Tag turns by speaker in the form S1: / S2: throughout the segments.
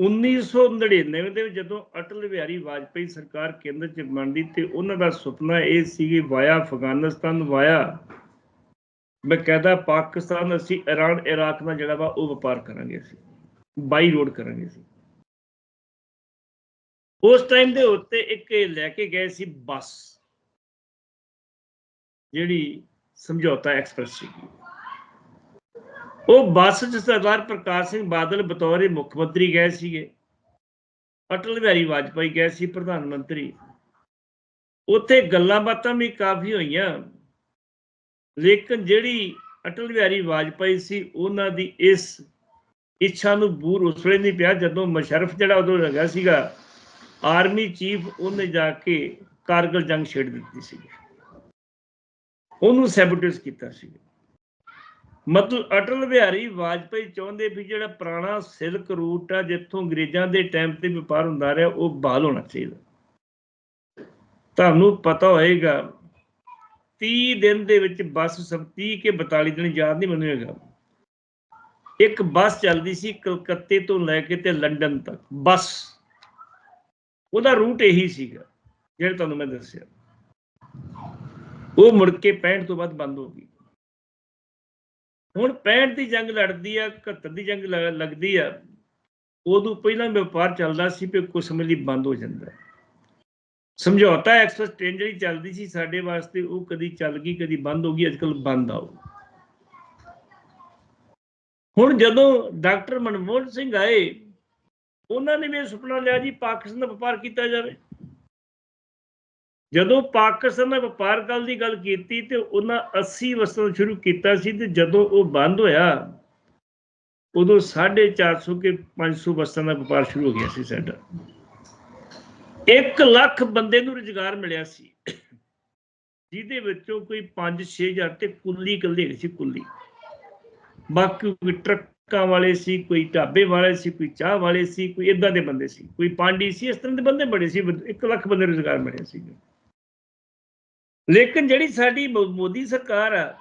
S1: 1999 ਦੇ ਵਿੱਚ ਜਦੋਂ ਅਟਲ ਬਿਹਾਰੀ ਵਾਜਪੇਈ ਸਰਕਾਰ ਕੇਂਦਰ 'ਚ ਬਣਦੀ ਤੇ ਉਹਨਾਂ ਦਾ ਸੁਪਨਾ ਇਹ ਸੀ ਕਿ ਵਾਇਆ ਅਫਗਾਨਿਸਤਾਨ, ਵਾਇਆ ਬਕਾਇਦਾ ਪਾਕਿਸਤਾਨ, ਅਸੀਂ ਇਰਾਨ, ਇਰਾਕ ਨਾਲ ਜਿਹੜਾ ਵਾ ਉਹ ਵਪਾਰ ਕਰਾਂਗੇ ਅਸੀਂ, ਬਾਈ ਰੋਡ ਕਰਾਂਗੇ ਅਸੀਂ। ਉਸ ਟਾਈਮ ਦੇ ਉੱਤੇ ਇੱਕ ਲੈ ਕੇ ਗਏ ਸੀ ਬੱਸ, ਜਿਹੜੀ ਸਮਝੌਤਾ ਐਕਸਪ੍ਰੈਸ ਸੀਗੀ। ਉਹ ਬੱਸ 'ਚ ਸਰਦਾਰ ਪ੍ਰਕਾਸ਼ ਸਿੰਘ ਬਾਦਲ ਬਤੌਰ ਮੁੱਖ ਮੰਤਰੀ ਗਏ ਸੀਗੇ। ਅਟਲ ਬਿਹਾਰੀ ਵਾਜਪਾਈ ਗਏ ਸੀ ਪ੍ਰਧਾਨ ਮੰਤਰੀ। ਉੱਥੇ ਗੱਲਾਂ ਬਾਤਾਂ ਵੀ ਕਾਫੀ ਹੋਈਆਂ। ਲੇਕਿਨ ਜਿਹੜੀ ਅਟਲ ਬਿਹਾਰੀ ਵਾਜਪਾਈ ਸੀ, ਉਹਨਾਂ ਦੀ ਇਸ ਇੱਛਾ ਨੂੰ ਬੂਰ ਉਸ ਵੇਲੇ ਨਹੀਂ ਪਿਆ ਜਦੋਂ ਮਸ਼ਰਫ ਜਿਹੜਾ ਉਦੋਂ ਲੱਗਾ ਸੀਗਾ, ਆਰਮੀ ਚੀਫ, ਉਹਨੇ ਜਾ ਕੇ ਕਾਰਗਲ ਜੰਗ ਛੇੜ ਦਿੱਤੀ ਸੀ ਉਹਨੂੰ ਸੈਬੋਟੇਜ ਕੀਤਾ ਸੀ ਮਤਲਬ ਅਟਲ ਬਿਹਾਰੀ ਵਾਜਪਾਈ ਚਾਹੁੰਦੇ ਵੀ ਜਿਹੜਾ ਪੁਰਾਣਾ ਸਿਲਕ ਰੂਟ ਆ, ਜਿੱਥੋਂ ਅੰਗਰੇਜ਼ਾਂ ਦੇ ਟਾਈਮ ਤੇ ਵਪਾਰ ਹੁੰਦਾ ਰਿਹਾ, ਉਹ ਬਹਾਲ ਹੋਣਾ ਚਾਹੀਦਾ। ਤੁਹਾਨੂੰ ਪਤਾ ਹੋਏਗਾ 30 ਦਿਨ ਦੇ ਵਿੱਚ ਬੱਸ ਸਭ 30 ਕੇ 42 ਦਿਨ ਯਾਦ ਨਹੀਂ ਮੈਨੂੰ ਹੈਗਾ। ਇੱਕ ਬੱਸ ਚੱਲਦੀ ਸੀ ਕਲਕੱਤੇ ਤੋਂ ਲੈ ਕੇ ਤੇ ਲੰਡਨ ਤੱਕ, ਬੱਸ। ਉਹਦਾ ਰੂਟ ਇਹੀ ਸੀਗਾ, ਜਿਹੜਾ ਤੁਹਾਨੂੰ ਮੈਂ ਦੱਸਿਆ। ਉਹ ਮੁੜ ਕੇ 65 ਤੋਂ ਬਾਅਦ ਬੰਦ ਹੋ ਗਈ। ਹੁਣ 65 ਦੀ ਜੰਗ ਲੜਦੀ ਆ 71 ਦੀ ਜੰਗ ਲੱਗਦੀ ਆ, ਉਦੋਂ ਪਹਿਲਾਂ ਵਪਾਰ ਚੱਲਦਾ ਸੀ ਤੇ ਕੁਝ ਸਮੇਂ ਲਈ ਬੰਦ ਹੋ ਜਾਂਦਾ ਸਮਝੌਤਾ ਐਕਸਪ੍ਰੈਸ ਟ੍ਰੇਨ ਜਿਹੜੀ ਚੱਲਦੀ ਸੀ ਸਾਡੇ ਵਾਸਤੇ, ਉਹ ਕਦੀ ਚੱਲ ਗਈ, ਕਦੀ ਬੰਦ ਹੋ ਗਈ ਅੱਜਕੱਲ ਬੰਦ ਆਉ ਹੁਣ ਜਦੋਂ ਡਾਕਟਰ ਮਨਮੋਹਨ ਸਿੰਘ ਆਏ, ਉਹਨਾਂ ਨੇ ਵੀ ਇਹ ਸੁਪਨਾ ਲਿਆ ਜੀ, ਪਾਕਿਸਤਾਨ ਦਾ ਵਪਾਰ ਕੀਤਾ ਜਾਵੇ। ਜਦੋਂ ਪਾਕਿਸਤਾਨ ਨਾਲ ਵਪਾਰ ਗੱਲ ਦੀ ਗੱਲ ਕੀਤੀ ਤੇ ਉਹਨਾਂ 80 ਵਸਤਾਂ ਸ਼ੁਰੂ ਕੀਤਾ ਸੀ ਤੇ ਜਦੋਂ ਉਹ ਬੰਦ ਹੋਇਆ, ਉਦੋਂ 450 ਕੇ 500 ਵਸਤਾਂ ਦਾ ਵਪਾਰ ਸ਼ੁਰੂ ਹੋ ਗਿਆ ਸੀ ਸਾਡਾ। 1 ਲੱਖ ਬੰਦੇ ਨੂੰ ਰੁਜ਼ਗਾਰ ਮਿਲਿਆ ਸੀ, ਜਿਹਦੇ ਵਿੱਚੋਂ ਕੋਈ 5-6000 ਤੇ ਕੁੱਲੀ ਇਕੱਲੇ ਸੀ, ਕੁੱਲੀ। ਬਾਕੀ ਕੋਈ ਟਰੱਕਾਂ ਵਾਲੇ ਸੀ, ਕੋਈ ਢਾਬੇ ਵਾਲੇ ਸੀ, ਕੋਈ ਚਾਹ ਵਾਲੇ ਸੀ, ਕੋਈ ਇਦਾਂ ਦੇ ਬੰਦੇ ਸੀ। ਕੋਈ ਪਾਂਡੀ ਸੀ, ਇਸ ਤਰ੍ਹਾਂ ਦੇ ਬੰਦੇ ਬੜੇ ਸੀ 1 ਲੱਖ ਬੰਦੇ ਰੁਜ਼ਗਾਰ ਮਿਲਿਆ ਸੀ। ਲੇਕਿਨ ਜਿਹੜੀ ਸਾਡੀ ਮੋ- ਮੋਦੀ ਸਰਕਾਰ ਆ,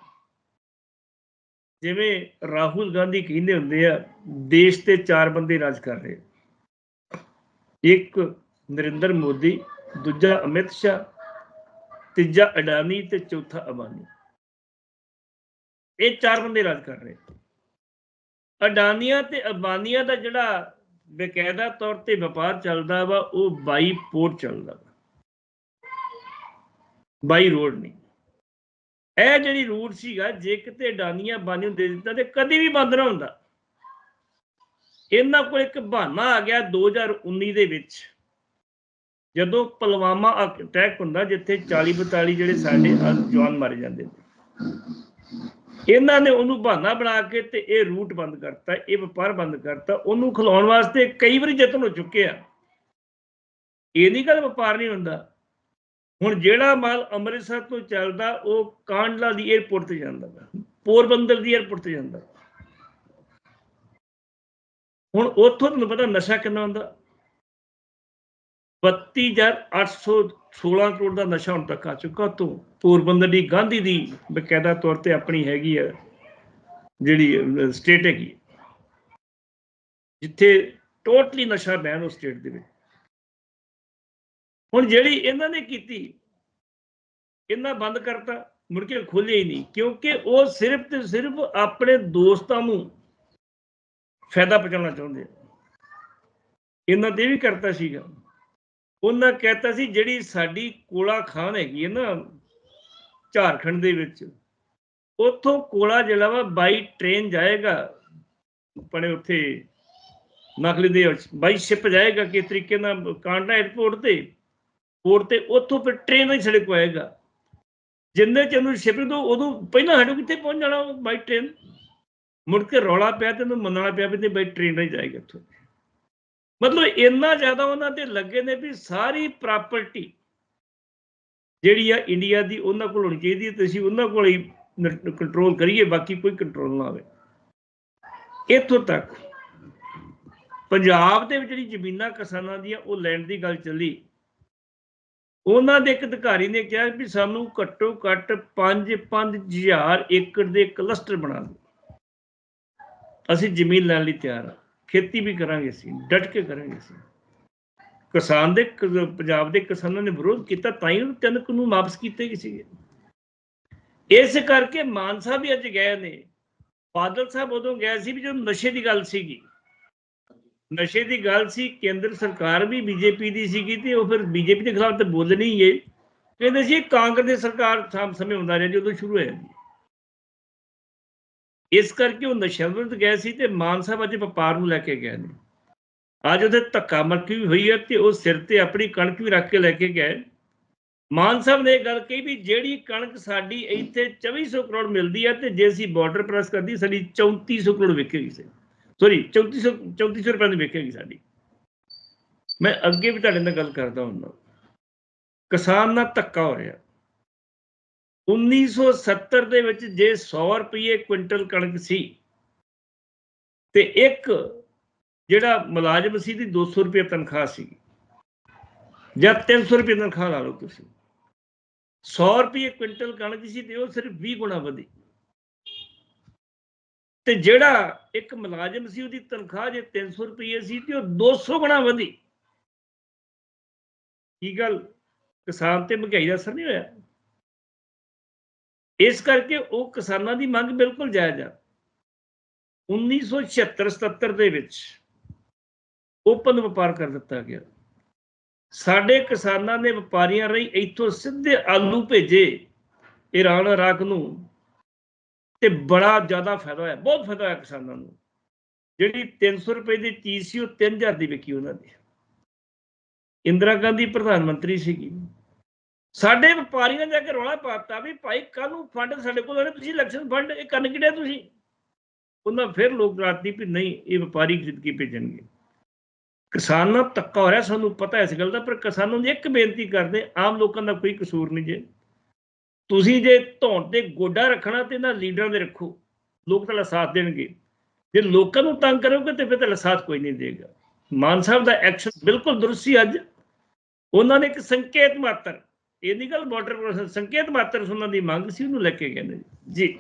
S1: ਜਿਵੇਂ ਰਾਹੁਲ ਗਾਂਧੀ ਕਹਿੰਦੇ ਹੁੰਦੇ ਆ, ਦੇਸ਼ ਤੇ ਚਾਰ ਬੰਦੇ ਰਾਜ ਕਰ ਰਹੇ ਇੱਕ ਨਰਿੰਦਰ ਮੋਦੀ, ਦੂਜਾ ਅਮਿਤ ਸ਼ਾਹ, ਤੀਜਾ ਅਡਾਨੀ ਤੇ ਚੌਥਾ ਅਬਾਨੀ। ਇਹ ਚਾਰ ਬੰਦੇ ਰਾਜ ਕਰ ਰਹੇ ਅਡਾਨੀਆਂ ਤੇ ਅਬਾਨੀਆਂ ਦਾ ਜਿਹੜਾ ਬਕਾਇਦਾ ਤੌਰ ਤੇ ਵਪਾਰ ਚੱਲਦਾ ਵਾ, ਉਹ ਬਾਈ ਪੋਰਟ ਚੱਲਦਾ ਵਾ। ਬਾਈ ਰੋਡ ਨਹੀਂ। ਇਹ ਜਿਹੜੀ ਰੂਟ ਸੀਗਾ, ਜੇ ਕਿਤੇ ਅਡਾਨੀਆਂ ਬਾਨੀ ਨੂੰ ਦੇ ਦਿੱਤਾ ਤੇ ਕਦੀ ਵੀ ਬੰਦ ਨਾ ਹੁੰਦਾ। ਇਹਨਾਂ ਕੋਲ ਇੱਕ ਬਹਾਨਾ ਆ ਗਿਆ 2019 ਦੇ ਵਿੱਚ। ਜਦੋਂ ਪੁਲਵਾਮਾ ਅਟੈਕ ਹੁੰਦਾ, ਜਿੱਥੇ 40 42 ਜਿਹੜੇ ਸਾਡੇ ਜਵਾਨ ਮਾਰੇ ਜਾਂਦੇ ਇਹਨਾਂ ਨੇ ਉਹਨੂੰ ਬਹਾਨਾ ਬਣਾ ਕੇ ਤੇ ਇਹ ਰੂਟ ਬੰਦ ਕਰਤਾ, ਇਹ ਵਪਾਰ ਬੰਦ ਕਰਤਾ। ਉਹਨੂੰ ਖਿਲਾਉਣ ਵਾਸਤੇ ਕਈ ਵਾਰੀ ਯਤਨ ਹੋ ਚੁੱਕੇ ਆ। ਇਹ ਨਹੀਂ ਗੱਲ ਵਪਾਰ ਨਹੀਂ ਹੁੰਦਾ। ਹੁਣ ਜਿਹੜਾ ਮਾਲ ਅੰਮ੍ਰਿਤਸਰ ਤੋਂ ਚੱਲਦਾ, ਉਹ ਕਾਂਡਲਾ ਦੀ 에ਅਰਪੋਰਟ ਤੇ ਜਾਂਦਾ ਵਾ ਪੋਰਬੰਦਰ ਦੀ 에ਅਰਪੋਰਟ ਤੇ ਜਾਂਦਾ। ਹੁਣ ਉੱਥੋਂ ਤੁਹਾਨੂੰ ਪਤਾ ਨਸ਼ਾ ਕਿੰਨਾ ਹੁੰਦਾ? 32816 ਕਰੋੜ ਦਾ ਨਸ਼ਾ ਹੁਣ ਤੱਕ ਆ ਚੁੱਕਾ ਤੋਂ ਪੋਰਬੰਦਰ ਦੀ ਗਾਂਧੀ ਦੀ ਬਕਾਇਦਾ ਤੌਰ ਤੇ ਆਪਣੀ ਹੈਗੀ ਆ, ਜਿਹੜੀ ਸਟੇਟ ਹੈਗੀ। ਜਿੱਥੇ ਟੋਟਲੀ ਨਸ਼ਾ ਬੈਨ ਉਸ ਸਟੇਟ ਦੇ ਵਿੱਚ। ਹੁਣ ਜਿਹੜੀ ਇਹਨਾਂ ਨੇ ਕੀਤੀ, ਇਹਨਾਂ ਬੰਦ ਕਰਤਾ, ਮੁੜ ਕੇ ਖੋਲਿਆ ਹੀ ਨਹੀਂ, ਕਿਉਂਕਿ ਉਹ ਸਿਰਫ ਤੇ ਸਿਰਫ ਆਪਣੇ ਦੋਸਤਾਂ ਨੂੰ ਫਾਇਦਾ ਪਹੁੰਚਾਉਣਾ ਚਾਹੁੰਦੇ ਇਹਨਾਂ ਤੇ ਇਹ ਵੀ ਕਰਤਾ ਸੀਗਾ। ਉਹਨਾਂ ਕਹਿਤਾ ਸੀ, ਜਿਹੜੀ ਸਾਡੀ ਕੋਲਾ ਖਾਨ ਹੈਗੀ ਹੈ ਨਾ, ਝਾਰਖੰਡ ਦੇ ਵਿੱਚ, ਉੱਥੋਂ ਕੋਲਾ ਜਿਹੜਾ ਵਾ, ਬਾਈ ਟ੍ਰੇਨ ਜਾਏਗਾ, ਆਪਣੇ ਉੱਥੇ, ਨਕਲੀ ਦੇ ਬਾਈ ਸ਼ਿਪ ਜਾਏਗਾ, ਕਿਸ ਤਰੀਕੇ ਨਾਲ ਕਾਂਡਾ 에ਅਰਪੋਰਟ ਤੇ ਪੋਰਟ ਤੇ ਉੱਥੋਂ ਫਿਰ ਟ੍ਰੇਨ ਨਾਲ ਸੜਕ ਆਏਗਾ ਜਿੰਨੇ ਚ ਉਹਨੂੰ ਸ਼ਿਪਿੰਗ ਤੋਂ ਉਦੋਂ ਪਹਿਲਾਂ ਸਾਡੇ ਕਿੱਥੇ ਪਹੁੰਚ ਜਾਣਾ ਬਾਈ ਟ੍ਰੇਨ ਮੁੜ ਕੇ ਰੌਲਾ ਪਿਆ ਤੇ ਉਹਨੂੰ ਮੰਨਣਾ ਪਿਆ ਵੀ ਤੇ ਬਾਈ ਟ੍ਰੇਨ ਨਾਲ ਹੀ ਜਾਏਗਾ ਇੱਥੋਂ ਮਤਲਬ ਇੰਨਾ ਜ਼ਿਆਦਾ ਉਹਨਾਂ ਤੇ ਲੱਗੇ ਨੇ ਵੀ ਸਾਰੀ ਪ੍ਰਾਪਰਟੀ ਜਿਹੜੀ ਆ ਇੰਡੀਆ ਦੀ ਉਹਨਾਂ ਕੋਲ ਹੋਣੀ ਚਾਹੀਦੀ ਹੈ ਤੇ ਅਸੀਂ ਉਹਨਾਂ ਕੋਲ ਹੀ ਕੰਟਰੋਲ ਕਰੀਏ, ਬਾਕੀ ਕੋਈ ਕੰਟਰੋਲ ਨਾ ਆਵੇ ਇੱਥੋਂ ਤੱਕ ਪੰਜਾਬ ਦੇ ਵਿੱਚ ਜਿਹੜੀ ਜ਼ਮੀਨਾਂ ਕਿਸਾਨਾਂ ਦੀਆਂ ਉਹ ਲੈਣ ਦੀ ਗੱਲ ਚੱਲੀ। ਉਹਨਾਂ ਦੇ ਇੱਕ ਅਧਿਕਾਰੀ ਨੇ ਕਿਹਾ ਵੀ ਸਾਨੂੰ ਘੱਟੋ ਘੱਟ 5-5000 ਏਕੜ ਦੇ ਕਲਸਟਰ ਬਣਾ ਦਿਓ। ਅਸੀਂ ਜ਼ਮੀਨ ਲੈਣ ਲਈ ਤਿਆਰ ਹਾਂ ਖੇਤੀ ਵੀ ਕਰਾਂਗੇ ਅਸੀਂ, ਡਟ ਕੇ ਕਰਾਂਗੇ ਅਸੀਂ। ਕਿਸਾਨ ਦੇ ਪੰਜਾਬ ਦੇ ਕਿਸਾਨਾਂ ਨੇ ਵਿਰੋਧ ਕੀਤਾ ਤਾਂ ਹੀ ਉਹ ਤਿੰਨ ਕਾਨੂੰਨ ਵਾਪਸ ਕੀਤੇ ਗਏ ਸੀਗੇ। ਇਸ ਕਰਕੇ ਮਾਨ ਸਾਹਿਬ ਵੀ ਅੱਜ ਗਏ ਨੇ। ਬਾਦਲ ਸਾਹਿਬ ਉਦੋਂ ਗਏ ਸੀ ਵੀ ਜਦੋਂ ਨਸ਼ੇ ਦੀ ਗੱਲ ਸੀਗੀ ਨਸ਼ੇ ਦੀ ਗੱਲ ਸੀ, ਕੇਂਦਰ ਸਰਕਾਰ ਵੀ ਬੀਜੇਪੀ ਦੀ ਸੀਗੀ ਤੇ ਉਹ ਫਿਰ ਬੀਜੇਪੀ ਦੇ ਖਿਲਾਫ ਤੇ ਬੋਲਣੀ ਹੀ ਹੈ ਕਹਿੰਦੇ ਸੀ ਕਾਂਗਰਸ ਦੀ ਸਰਕਾਰ ਸਾਮ ਸਮੇਂ ਹੁੰਦਾ ਰਿਹਾ ਜਦੋਂ ਸ਼ੁਰੂ ਹੋਇਆ ਇਸ ਕਰਕੇ ਉਹ ਨਸ਼ਿਆਂ ਵਿਰੁੱਧ ਗਏ ਸੀ ਤੇ ਮਾਨ ਸਾਹਿਬ ਅੱਜ ਵਪਾਰ ਨੂੰ ਲੈ ਕੇ ਗਏ ਨੇ। ਅੱਜ ਉਹਦੇ ਧੱਕਾ ਮਰਕੀ ਵੀ ਹੋਈ ਹੈ ਤੇ ਉਹ ਸਿਰ ਤੇ ਆਪਣੀ ਕਣਕ ਵੀ ਰੱਖ ਕੇ ਲੈ ਕੇ ਗਏ। ਮਾਨ ਸਾਹਿਬ ਨੇ ਇਹ ਗੱਲ ਕਹੀ ਵੀ ਜਿਹੜੀ ਕਣਕ ਸਾਡੀ ਇੱਥੇ 2400 ਕਰੋੜ ਮਿਲਦੀ ਹੈ ਤੇ ਜੇ ਅਸੀਂ ਬਾਰਡਰ ਪ੍ਰੈਸ ਕਰਦੀ, ਸਾਡੀ 3400 ਕਰੋੜ ਵਿਕੇਗੀ ਸੀ। ਸੌਰੀ 3400 3400 ਰੁਪਏ ਦੀ ਵਿਕੇਗੀ ਸਾਡੀ? ਮੈਂ ਅੱਗੇ ਵੀ ਤੁਹਾਡੇ ਨਾਲ ਗੱਲ ਕਰਦਾ ਹੁੰਦਾ। ਕਿਸਾਨ ਨਾਲ ਧੱਕਾ ਹੋ ਰਿਹਾ। 1970 ਦੇ ਵਿੱਚ ਜੇ 100 ਰੁਪਏ ਕੁਇੰਟਲ ਕਣਕ ਸੀ, ਤੇ ਇੱਕ ਜਿਹੜਾ ਮੁਲਾਜ਼ਮ ਸੀ ਦੀ 200 ਰੁਪਏ ਤਨਖਾਹ ਸੀ, ਜਾਂ 300 ਰੁਪਏ ਤਨਖਾਹ ਲਾ ਲਓ ਤੁਸੀਂ। 100 ਰੁਪਏ ਕੁਇੰਟਲ ਕਣਕ ਸੀ ਤੇ ਉਹ ਸਿਰਫ 20 ਗੁਣਾ ਵਧੀ। ਤੇ ਜਿਹੜਾ ਇੱਕ ਮੁਲਾਜ਼ਮ ਸੀ, ਉਹਦੀ ਤਨਖਾਹ ਜੇ 300 ਰੁਪਏ ਸੀ ਤੇ ਉਹ 200 ਗੁਣਾ ਵਧੀ। ਕੀ ਗੱਲ? ਕਿਸਾਨ ਤੇ ਮਹਿੰਗਾਈ ਦਾ ਅਸਰ ਨਹੀਂ ਹੋਇਆ? ਇਸ ਕਰਕੇ ਉਹ ਕਿਸਾਨਾਂ ਦੀ ਮੰਗ ਬਿਲਕੁਲ ਜਾਇਜ਼ ਆ। 1976-77 ਦੇ ਵਿੱਚ ਓਪਨ ਵਪਾਰ ਕਰ ਦਿੱਤਾ ਗਿਆ। ਸਾਡੇ ਕਿਸਾਨਾਂ ਨੇ ਵਪਾਰੀਆਂ ਰਹੀ ਇੱਥੋਂ ਸਿੱਧੇ ਆਲੂ ਭੇਜੇ ਈਰਾਨ ਇਰਾਕ ਨੂੰ। ਤੇ ਬੜਾ ਜ਼ਿਆਦਾ ਫਾਇਦਾ ਹੋਇਆ, ਬਹੁਤ ਫਾਇਦਾ ਹੋਇਆ ਕਿਸਾਨਾਂ ਨੂੰ। ਜਿਹੜੀ 300 ਰੁਪਏ ਦੀ ਚੀਜ਼ ਸੀ, ਉਹ 3000 ਦੀ ਵਿਕੀ ਉਹਨਾਂ ਦੀ। ਇੰਦਰਾ ਗਾਂਧੀ ਪ੍ਰਧਾਨ ਮੰਤਰੀ ਸੀਗੀ। ਸਾਡੇ ਵਪਾਰੀਆਂ ਨੇ ਜਾ ਕੇ ਰੌਲਾ ਪਾਤਾ ਵੀ ਭਾਈ ਕੱਲ ਨੂੰ ਫੰਡ ਸਾਡੇ ਕੋਲ ਆਣੇ ਤੁਸੀਂ ਇਲੈਕਸ਼ਨ ਫੰਡ ਇਹ ਕਰਨ ਕਿਹੜੇ ਤੁਸੀਂ? ਉਹਨਾਂ ਫਿਰ ਲੋਕ ਰਾਤੀ ਵੀ ਨਹੀਂ, ਇਹ ਵਪਾਰੀ ਖਰੀਦ ਭੇਜਣਗੇ। ਕਿਸਾਨਾਂ ਨਾਲ ਧੱਕਾ ਹੋ ਰਿਹਾ, ਸਾਨੂੰ ਪਤਾ ਇਸ ਗੱਲ ਦਾ, ਪਰ ਕਿਸਾਨਾਂ ਦੀ ਇੱਕ ਬੇਨਤੀ ਕਰਦੇ, ਆਮ ਲੋਕਾਂ ਦਾ ਕੋਈ ਕਸੂਰ ਨਹੀਂ ਜੇ। ਤੁਸੀਂ ਜੇ ਧੌਣ ਤੇ ਗੋਡਾ ਰੱਖਣਾ ਤੇ ਨਾ ਲੀਡਰਾਂ ਦੇ ਰੱਖੋ, ਲੋਕ ਤੁਹਾਡਾ ਸਾਥ ਦੇਣਗੇ। ਜੇ ਲੋਕਾਂ ਨੂੰ ਤੰਗ ਕਰੋਗੇ ਤੇ ਫਿਰ ਤੁਹਾਡਾ ਸਾਥ ਕੋਈ ਨਹੀਂ ਦੇਗਾ। ਮਾਨ ਸਾਹਿਬ ਦਾ ਐਕਸ਼ਨ ਬਿਲਕੁਲ ਦਰੁਸਤ ਸੀ ਅੱਜ। ਉਹਨਾਂ ਨੇ ਇੱਕ ਸੰਕੇਤ ਮਾਤਰ, ਇਹ ਨਹੀਂ ਗੱਲ ਬਾਰਡਰ ਸੰਕੇਤ ਮਾਤਰ ਉਹਨਾਂ ਦੀ ਮੰਗ ਸੀ, ਉਹਨੂੰ ਲੈ ਕੇ ਕਹਿੰਦੇ ਨੇ। ਜੀ।